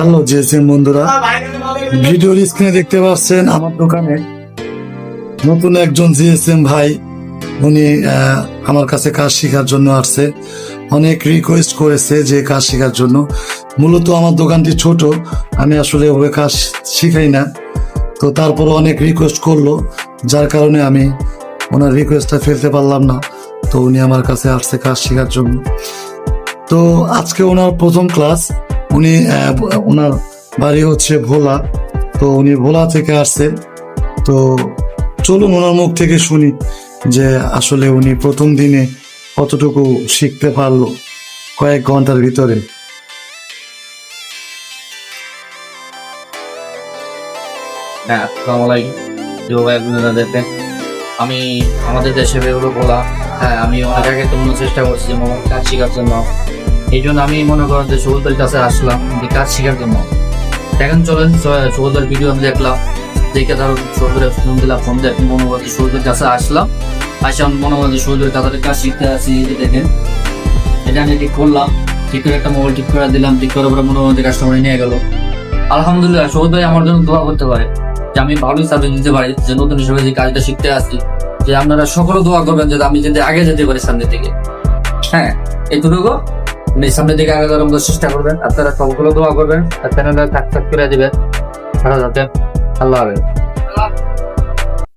Hello GSM বন্ধুরা। ভিডিওর স্ক্রিনে দেখতে পাচ্ছেন আমার দোকানে নতুন একজন জিএসএম ভাই, উনি আমার কাছে কাজ শেখার জন্য আসছে। অনেক রিকোয়েস্ট করেছে যে কাজ শেখার জন্য। মূলত আমার দোকানটি ছোট, আমি আসলে ওভাবে কাজ শিখাই না। তো তারপর অনেক রিকোয়েস্ট করল, যার কারণে আমি ওনার রিকোয়েস্টটা ফেলতে পারলাম না। তো উনি আমার কাছে আসছে কাজ শেখার জন্য। তো আজকে ওনার প্রথম ক্লাস উনি ওনার বাড়ি হচ্ছে ভোলা। তো উনি ভোলা থেকে আসছে। তো চলুন ওনার মুখ থেকে শুনি যে আসলে উনি প্রথম দিনে কতটুকু শিখতে পারল কয়েক ঘণ্টার ভিতরে। হ্যাঁ আমি আমাদের দেশে বেরোলো বলা হ্যাঁ আমি অনেক আগে তো মনে চেষ্টা করছি যে মোবাইল কাজ শেখার জন্য। এই জন্য আমি মনে করেন যে সুগন্ধের কাছে আসলাম, যে কাজ শেখার জন্য। এখন চলেন সুগন্ধের ভিডিও আমি দেখলাম। দেখে ধরো সুগন্ধের ফোন দিলাম ফোন দিয়ে মনে করেন সুগন্ধের কাছে আসলাম। আসে আমি মনে করেন যে সুগন্ধের কাছে কাজ শিখতে আসি দেখেন। এটা আমি ঠিক করলাম, ঠিক করে একটা মোবাইল ঠিক করে দিলাম, ঠিক করে পরে মনে করেন যে কাস্টমার নিয়ে গেল। আলহামদুলিল্লাহ সৌদ ভাই আমার জন্য দোয়া করতে পারে, যে আমি ভালোই সার্ভিস দিতে পারি, যে নতুন হিসেবে যে কাজটা শিখতে আসছি যে আপনারা সকলে দোয়া করবেন যে আমি যাতে আগে যেতে পারি সামনের দিকে। হ্যাঁ আপনি সামনের দিকে আগে যাওয়ার চেষ্টা করবেন। আপনারা সবগুলো দোয়া করবেন। আর চ্যানেলটা থাক করে দিবেন। ভালো যাতে আল্লাহ হাফেজ।